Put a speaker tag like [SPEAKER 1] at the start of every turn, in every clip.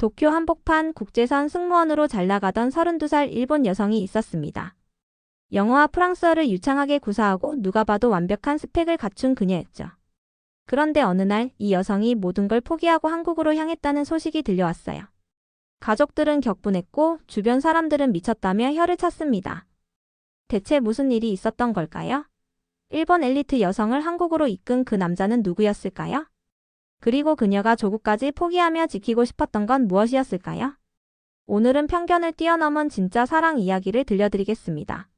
[SPEAKER 1] 도쿄 한복판 국제선 승무원으로 잘 나가던 32살 일본 여성이 있었습니다. 영어와 프랑스어를 유창하게 구사하고 누가 봐도 완벽한 스펙을 갖춘 그녀였죠. 그런데 어느 날 이 여성이 모든 걸 포기하고 한국으로 향했다는 소식이 들려왔어요. 가족들은 격분했고 주변 사람들은 미쳤다며 혀를 찼습니다. 대체 무슨 일이 있었던 걸까요? 일본 엘리트 여성을 한국으로 이끈 그 남자는 누구였을까요? 그리고 그녀가 조국까지 포기하며 지키고 싶었던 건 무엇이었을까요? 오늘은 편견을 뛰어넘은 진짜 사랑 이야기를 들려드리겠습니다.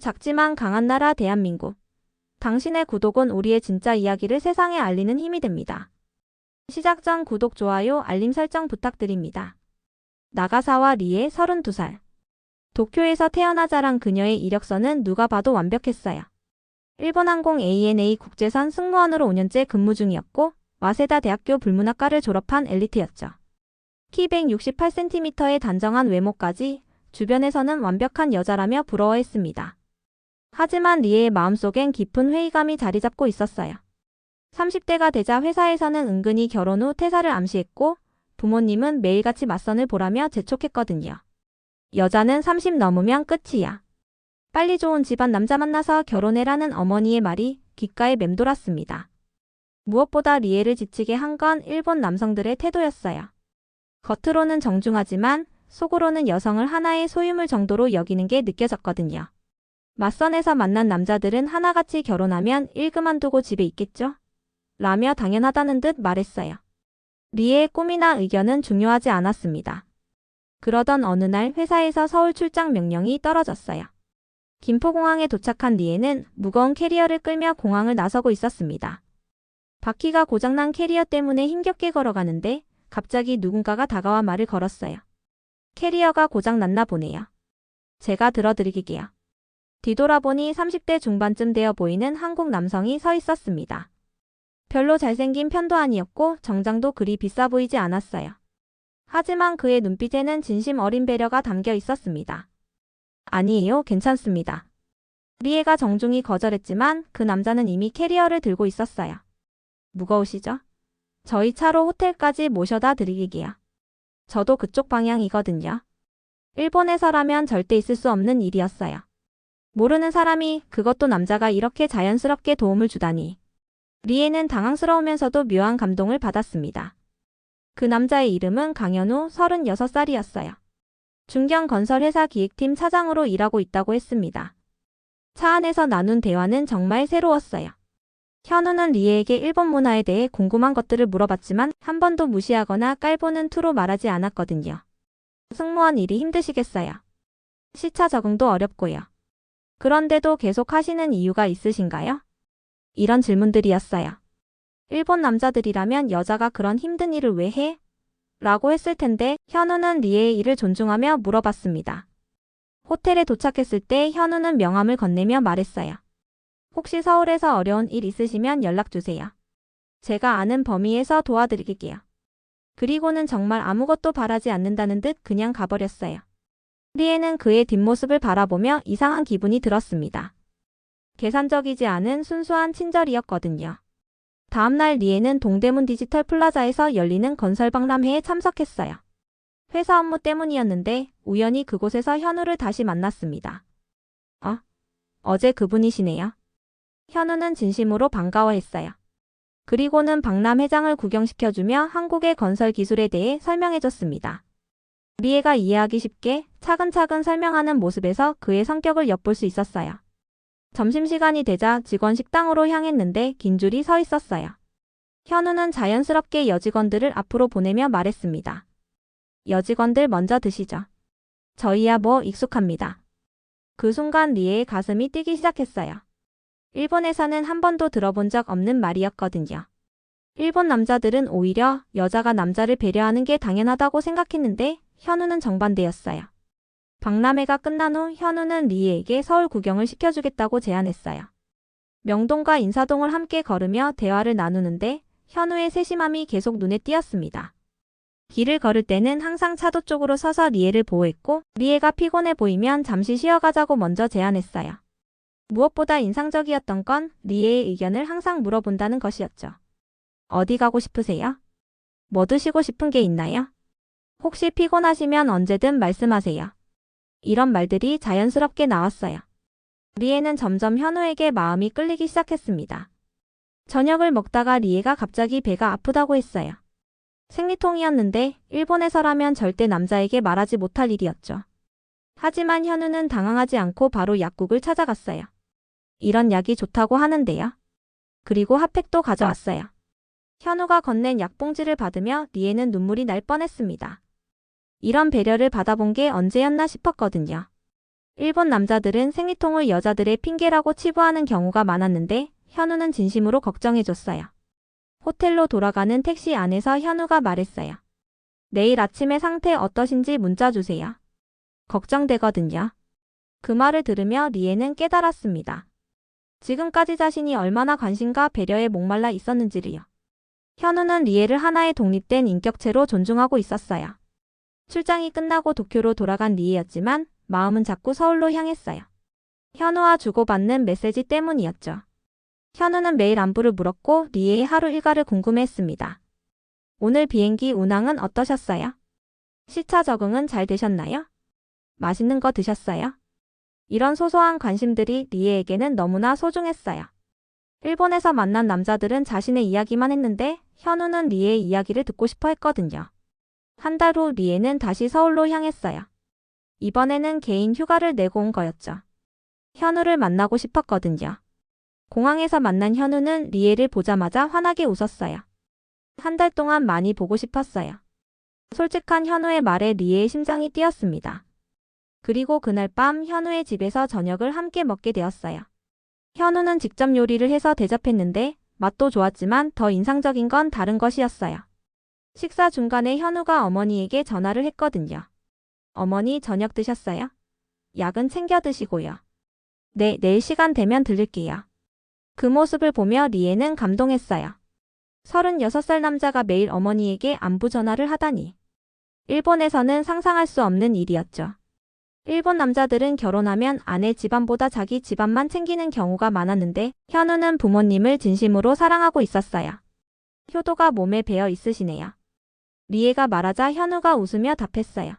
[SPEAKER 1] 작지만 강한 나라 대한민국. 당신의 구독은 우리의 진짜 이야기를 세상에 알리는 힘이 됩니다. 시작 전 구독, 좋아요, 알림 설정 부탁드립니다. 나가사와 리에 32살. 도쿄에서 태어나 자란 그녀의 이력서는 누가 봐도 완벽했어요. 일본항공 ANA 국제선 승무원으로 5년째 근무 중이었고 와세다 대학교 불문학과를 졸업한 엘리트였죠. 키 168cm의 단정한 외모까지 주변에서는 완벽한 여자라며 부러워했습니다. 하지만 리에의 마음속엔 깊은 회의감이 자리 잡고 있었어요. 30대가 되자 회사에서는 은근히 결혼 후 퇴사를 암시했고 부모님은 매일같이 맞선을 보라며 재촉했거든요. 여자는 30 넘으면 끝이야. 빨리 좋은 집안 남자 만나서 결혼해라는 어머니의 말이 귓가에 맴돌았습니다. 무엇보다 리에를 지치게 한 건 일본 남성들의 태도였어요. 겉으로는 정중하지만 속으로는 여성을 하나의 소유물 정도로 여기는 게 느껴졌거든요. 맞선에서 만난 남자들은 하나같이 결혼하면 일 그만두고 집에 있겠죠? 라며 당연하다는 듯 말했어요. 리에의 꿈이나 의견은 중요하지 않았습니다. 그러던 어느 날 회사에서 서울 출장 명령이 떨어졌어요. 김포공항에 도착한 리에는 무거운 캐리어를 끌며 공항을 나서고 있었습니다. 바퀴가 고장난 캐리어 때문에 힘겹게 걸어가는데 갑자기 누군가가 다가와 말을 걸었어요. 캐리어가 고장났나 보네요. 제가 들어드리게요. 뒤돌아보니 30대 중반쯤 되어 보이는 한국 남성이 서 있었습니다. 별로 잘생긴 편도 아니었고 정장도 그리 비싸 보이지 않았어요. 하지만 그의 눈빛에는 진심 어린 배려가 담겨 있었습니다. 아니에요, 괜찮습니다. 리에가 정중히 거절했지만 그 남자는 이미 캐리어를 들고 있었어요. 무거우시죠? 저희 차로 호텔까지 모셔다 드리기게요. 저도 그쪽 방향이거든요. 일본에서라면 절대 있을 수 없는 일이었어요. 모르는 사람이 그것도 남자가 이렇게 자연스럽게 도움을 주다니. 리에는 당황스러우면서도 묘한 감동을 받았습니다. 그 남자의 이름은 강현우 36살이었어요. 중견건설회사 기획팀 차장으로 일하고 있다고 했습니다. 차 안에서 나눈 대화는 정말 새로웠어요. 현우는 리에에게 일본 문화에 대해 궁금한 것들을 물어봤지만 한 번도 무시하거나 깔보는 투로 말하지 않았거든요. 승무원 일이 힘드시겠어요. 시차 적응도 어렵고요. 그런데도 계속 하시는 이유가 있으신가요? 이런 질문들이었어요. 일본 남자들이라면 여자가 그런 힘든 일을 왜 해? 라고 했을 텐데 현우는 리에의 일을 존중하며 물어봤습니다. 호텔에 도착했을 때 현우는 명함을 건네며 말했어요. 혹시 서울에서 어려운 일 있으시면 연락주세요. 제가 아는 범위에서 도와드릴게요. 그리고는 정말 아무것도 바라지 않는다는 듯 그냥 가버렸어요. 리에는 그의 뒷모습을 바라보며 이상한 기분이 들었습니다. 계산적이지 않은 순수한 친절이었거든요. 다음날 리에는 동대문 디지털 플라자에서 열리는 건설 박람회에 참석했어요. 회사 업무 때문이었는데 우연히 그곳에서 현우를 다시 만났습니다. 어? 어제 그분이시네요. 현우는 진심으로 반가워했어요. 그리고는 박람 회장을 구경시켜주며 한국의 건설 기술에 대해 설명해줬습니다. 리에가 이해하기 쉽게 차근차근 설명하는 모습에서 그의 성격을 엿볼 수 있었어요. 점심시간이 되자 직원 식당으로 향했는데 긴 줄이 서 있었어요. 현우는 자연스럽게 여직원들을 앞으로 보내며 말했습니다. 여직원들 먼저 드시죠. 저희야 뭐 익숙합니다. 그 순간 리에의 가슴이 뛰기 시작했어요. 일본에서는 한 번도 들어본 적 없는 말이었거든요. 일본 남자들은 오히려 여자가 남자를 배려하는 게 당연하다고 생각했는데 현우는 정반대였어요. 박람회가 끝난 후 현우는 리에에게 서울 구경을 시켜주겠다고 제안했어요. 명동과 인사동을 함께 걸으며 대화를 나누는데 현우의 세심함이 계속 눈에 띄었습니다. 길을 걸을 때는 항상 차도 쪽으로 서서 리에를 보호했고 리에가 피곤해 보이면 잠시 쉬어가자고 먼저 제안했어요. 무엇보다 인상적이었던 건 리에의 의견을 항상 물어본다는 것이었죠. 어디 가고 싶으세요? 뭐 드시고 싶은 게 있나요? 혹시 피곤하시면 언제든 말씀하세요. 이런 말들이 자연스럽게 나왔어요. 리에는 점점 현우에게 마음이 끌리기 시작했습니다. 저녁을 먹다가 리에가 갑자기 배가 아프다고 했어요. 생리통이었는데 일본에서라면 절대 남자에게 말하지 못할 일이었죠. 하지만 현우는 당황하지 않고 바로 약국을 찾아갔어요. 이런 약이 좋다고 하는데요. 그리고 핫팩도 가져왔어요. 현우가 건넨 약봉지를 받으며 리에는 눈물이 날 뻔했습니다. 이런 배려를 받아본 게 언제였나 싶었거든요. 일본 남자들은 생리통을 여자들의 핑계라고 치부하는 경우가 많았는데 현우는 진심으로 걱정해줬어요. 호텔로 돌아가는 택시 안에서 현우가 말했어요. 내일 아침에 상태 어떠신지 문자 주세요. 걱정되거든요. 그 말을 들으며 리에는 깨달았습니다. 지금까지 자신이 얼마나 관심과 배려에 목말라 있었는지를요. 현우는 리에를 하나의 독립된 인격체로 존중하고 있었어요. 출장이 끝나고 도쿄로 돌아간 리에였지만 마음은 자꾸 서울로 향했어요. 현우와 주고받는 메시지 때문이었죠. 현우는 매일 안부를 물었고 리에의 하루 일과를 궁금해했습니다. 오늘 비행기 운항은 어떠셨어요? 시차 적응은 잘 되셨나요? 맛있는 거 드셨어요? 이런 소소한 관심들이 리에에게는 너무나 소중했어요. 일본에서 만난 남자들은 자신의 이야기만 했는데 현우는 리에의 이야기를 듣고 싶어 했거든요. 한 달 후 리에는 다시 서울로 향했어요. 이번에는 개인 휴가를 내고 온 거였죠. 현우를 만나고 싶었거든요. 공항에서 만난 현우는 리에를 보자마자 환하게 웃었어요. 한 달 동안 많이 보고 싶었어요. 솔직한 현우의 말에 리에의 심장이 뛰었습니다. 그리고 그날 밤 현우의 집에서 저녁을 함께 먹게 되었어요. 현우는 직접 요리를 해서 대접했는데 맛도 좋았지만 더 인상적인 건 다른 것이었어요. 식사 중간에 현우가 어머니에게 전화를 했거든요. 어머니 저녁 드셨어요? 약은 챙겨 드시고요. 네, 내일 시간 되면 들릴게요. 그 모습을 보며 리에는 감동했어요. 36살 남자가 매일 어머니에게 안부 전화를 하다니. 일본에서는 상상할 수 없는 일이었죠. 일본 남자들은 결혼하면 아내 집안보다 자기 집안만 챙기는 경우가 많았는데 현우는 부모님을 진심으로 사랑하고 있었어요. 효도가 몸에 배어 있으시네요. 리에가 말하자 현우가 웃으며 답했어요.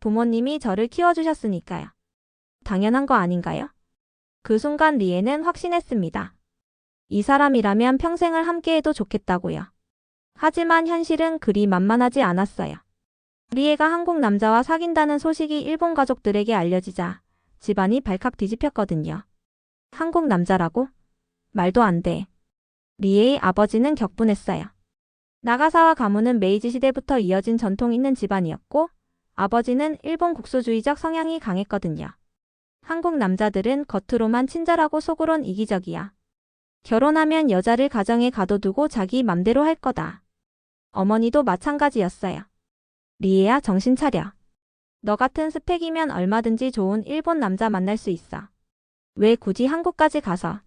[SPEAKER 1] 부모님이 저를 키워주셨으니까요. 당연한 거 아닌가요? 그 순간 리에는 확신했습니다. 이 사람이라면 평생을 함께해도 좋겠다고요. 하지만 현실은 그리 만만하지 않았어요. 리에가 한국 남자와 사귄다는 소식이 일본 가족들에게 알려지자 집안이 발칵 뒤집혔거든요. 한국 남자라고? 말도 안 돼. 리에의 아버지는 격분했어요. 나가사와 가문은 메이지 시대부터 이어진 전통 있는 집안이었고 아버지는 일본 국수주의적 성향이 강했거든요. 한국 남자들은 겉으로만 친절하고 속으론 이기적이야. 결혼하면 여자를 가정에 가둬두고 자기 맘대로 할 거다. 어머니도 마찬가지였어요. 리에야 정신 차려. 너 같은 스펙이면 얼마든지 좋은 일본 남자 만날 수 있어. 왜 굳이 한국까지 가서?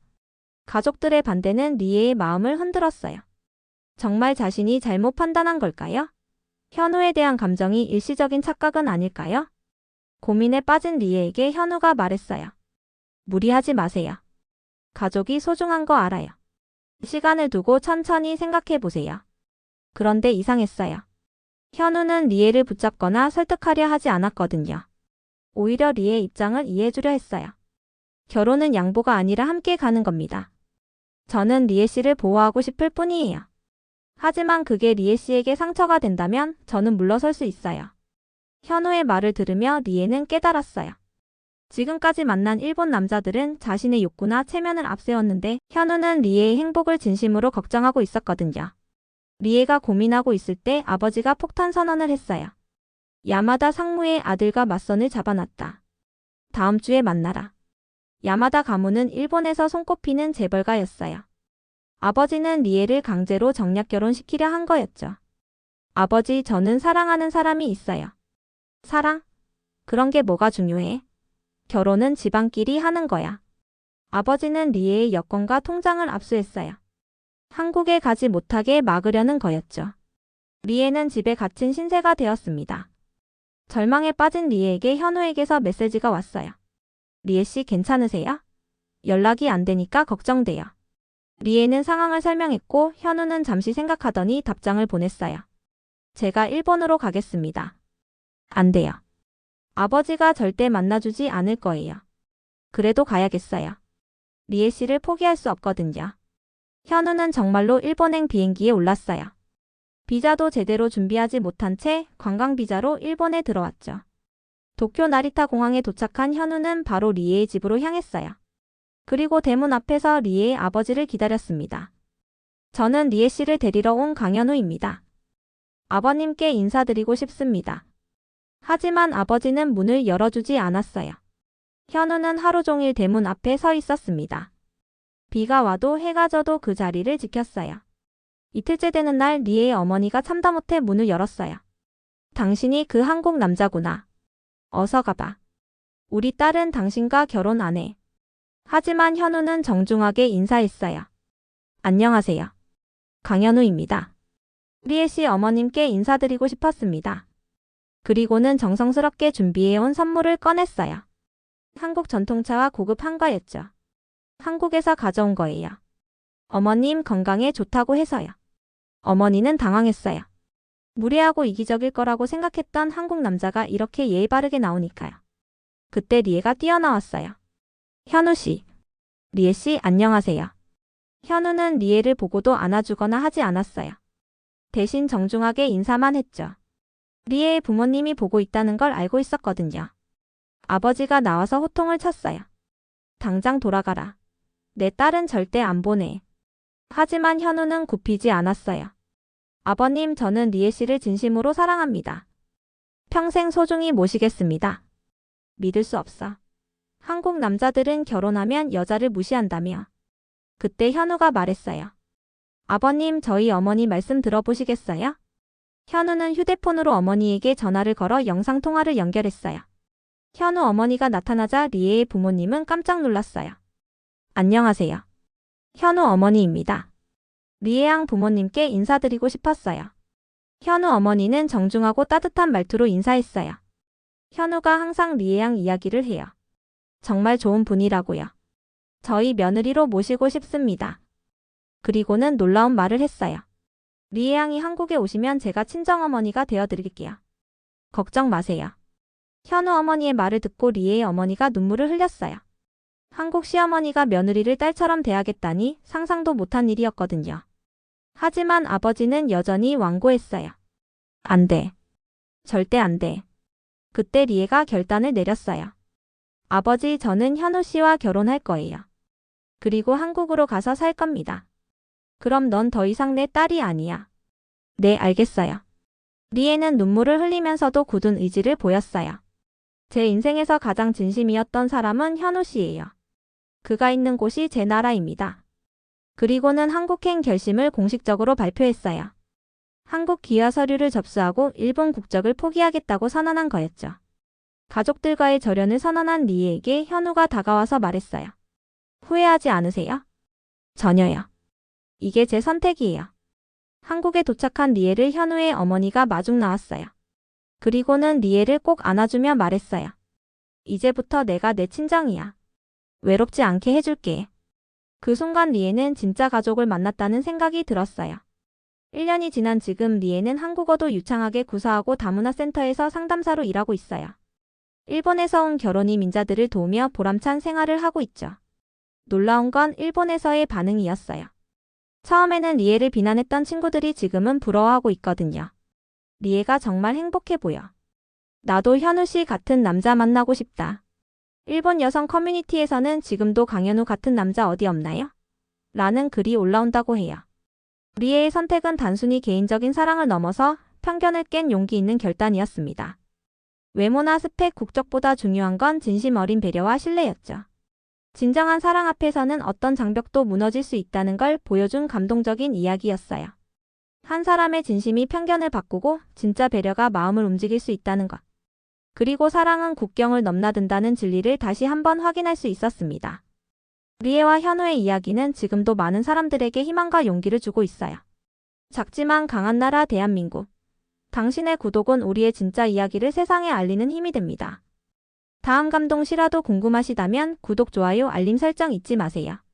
[SPEAKER 1] 가족들의 반대는 리에의 마음을 흔들었어요. 정말 자신이 잘못 판단한 걸까요? 현우에 대한 감정이 일시적인 착각은 아닐까요? 고민에 빠진 리에에게 현우가 말했어요. 무리하지 마세요. 가족이 소중한 거 알아요. 시간을 두고 천천히 생각해 보세요. 그런데 이상했어요. 현우는 리에를 붙잡거나 설득하려 하지 않았거든요. 오히려 리의 입장을 이해해주려 했어요. 결혼은 양보가 아니라 함께 가는 겁니다. 저는 리에 씨를 보호하고 싶을 뿐이에요. 하지만 그게 리에 씨에게 상처가 된다면 저는 물러설 수 있어요. 현우의 말을 들으며 리에는 깨달았어요. 지금까지 만난 일본 남자들은 자신의 욕구나 체면을 앞세웠는데 현우는 리에의 행복을 진심으로 걱정하고 있었거든요. 리에가 고민하고 있을 때 아버지가 폭탄 선언을 했어요. 야마다 상무의 아들과 맞선을 잡아놨다. 다음 주에 만나라. 야마다 가문은 일본에서 손꼽히는 재벌가였어요. 아버지는 리에를 강제로 정략 결혼시키려 한 거였죠. 아버지, 저는 사랑하는 사람이 있어요. 사랑? 그런 게 뭐가 중요해? 결혼은 집안끼리 하는 거야. 아버지는 리에의 여권과 통장을 압수했어요. 한국에 가지 못하게 막으려는 거였죠. 리에는 집에 갇힌 신세가 되었습니다. 절망에 빠진 리에에게 현우에게서 메시지가 왔어요. 리에 씨 괜찮으세요? 연락이 안 되니까 걱정돼요. 리에는 상황을 설명했고 현우는 잠시 생각하더니 답장을 보냈어요. 제가 일본으로 가겠습니다. 안 돼요. 아버지가 절대 만나주지 않을 거예요. 그래도 가야겠어요. 리에 씨를 포기할 수 없거든요. 현우는 정말로 일본행 비행기에 올랐어요. 비자도 제대로 준비하지 못한 채 관광 비자로 일본에 들어왔죠. 도쿄 나리타 공항에 도착한 현우는 바로 리에의 집으로 향했어요. 그리고 대문 앞에서 리에의 아버지를 기다렸습니다. 저는 리에 씨를 데리러 온 강현우입니다. 아버님께 인사드리고 싶습니다. 하지만 아버지는 문을 열어주지 않았어요. 현우는 하루 종일 대문 앞에 서 있었습니다. 비가 와도 해가 져도 그 자리를 지켰어요. 이틀째 되는 날 리에의 어머니가 참다 못해 문을 열었어요. 당신이 그 한국 남자구나. 어서 가봐. 우리 딸은 당신과 결혼 안 해. 하지만 현우는 정중하게 인사했어요. 안녕하세요. 강현우입니다. 리에 씨 어머님께 인사드리고 싶었습니다. 그리고는 정성스럽게 준비해온 선물을 꺼냈어요. 한국 전통차와 고급 한과였죠. 한국에서 가져온 거예요. 어머님 건강에 좋다고 해서요. 어머니는 당황했어요. 무례하고 이기적일 거라고 생각했던 한국 남자가 이렇게 예의 바르게 나오니까요. 그때 리에가 뛰어나왔어요. 현우 씨. 리에 씨 안녕하세요. 현우는 리에를 보고도 안아주거나 하지 않았어요. 대신 정중하게 인사만 했죠. 리에의 부모님이 보고 있다는 걸 알고 있었거든요. 아버지가 나와서 호통을 쳤어요. 당장 돌아가라. 내 딸은 절대 안 보내. 하지만 현우는 굽히지 않았어요. 아버님, 저는 리에 씨를 진심으로 사랑합니다. 평생 소중히 모시겠습니다. 믿을 수 없어. 한국 남자들은 결혼하면 여자를 무시한다며. 그때 현우가 말했어요. 아버님, 저희 어머니 말씀 들어보시겠어요? 현우는 휴대폰으로 어머니에게 전화를 걸어 영상통화를 연결했어요. 현우 어머니가 나타나자 리에의 부모님은 깜짝 놀랐어요. 안녕하세요. 현우 어머니입니다. 리에양 부모님께 인사드리고 싶었어요. 현우 어머니는 정중하고 따뜻한 말투로 인사했어요. 현우가 항상 리에양 이야기를 해요. 정말 좋은 분이라고요. 저희 며느리로 모시고 싶습니다. 그리고는 놀라운 말을 했어요. 리에양이 한국에 오시면 제가 친정어머니가 되어드릴게요. 걱정 마세요. 현우 어머니의 말을 듣고 리에의 어머니가 눈물을 흘렸어요. 한국 시어머니가 며느리를 딸처럼 대하겠다니 상상도 못한 일이었거든요. 하지만 아버지는 여전히 완고했어요. 안 돼. 절대 안 돼. 그때 리에가 결단을 내렸어요. 아버지, 저는 현우 씨와 결혼할 거예요. 그리고 한국으로 가서 살 겁니다. 그럼 넌 더 이상 내 딸이 아니야. 네, 알겠어요. 리에는 눈물을 흘리면서도 굳은 의지를 보였어요. 제 인생에서 가장 진심이었던 사람은 현우 씨예요. 그가 있는 곳이 제 나라입니다. 그리고는 한국행 결심을 공식적으로 발표했어요. 한국 귀화 서류를 접수하고 일본 국적을 포기하겠다고 선언한 거였죠. 가족들과의 절연을 선언한 리에에게 현우가 다가와서 말했어요. 후회하지 않으세요? 전혀요. 이게 제 선택이에요. 한국에 도착한 리에를 현우의 어머니가 마중 나왔어요. 그리고는 리에를 꼭 안아주며 말했어요. 이제부터 내가 내 친정이야. 외롭지 않게 해줄게. 그 순간 리에는 진짜 가족을 만났다는 생각이 들었어요. 1년이 지난 지금 리에는 한국어도 유창하게 구사하고 다문화 센터에서 상담사로 일하고 있어요. 일본에서 온 결혼 이 민자들을 도우며 보람찬 생활을 하고 있죠. 놀라운 건 일본에서의 반응이었어요. 처음에는 리에를 비난했던 친구들이 지금은 부러워하고 있거든요. 리에가 정말 행복해 보여. 나도 현우 씨 같은 남자 만나고 싶다. 일본 여성 커뮤니티에서는 지금도 강현우 같은 남자 어디 없나요? 라는 글이 올라온다고 해요. 리에의 선택은 단순히 개인적인 사랑을 넘어서 편견을 깬 용기 있는 결단이었습니다. 외모나 스펙, 국적보다 중요한 건 진심 어린 배려와 신뢰였죠. 진정한 사랑 앞에서는 어떤 장벽도 무너질 수 있다는 걸 보여준 감동적인 이야기였어요. 한 사람의 진심이 편견을 바꾸고 진짜 배려가 마음을 움직일 수 있다는 것. 그리고 사랑은 국경을 넘나든다는 진리를 다시 한번 확인할 수 있었습니다. 리에와 현우의 이야기는 지금도 많은 사람들에게 희망과 용기를 주고 있어요. 작지만 강한 나라 대한민국. 당신의 구독은 우리의 진짜 이야기를 세상에 알리는 힘이 됩니다. 다음 감동 실화도 궁금하시다면 구독, 좋아요, 알림 설정 잊지 마세요.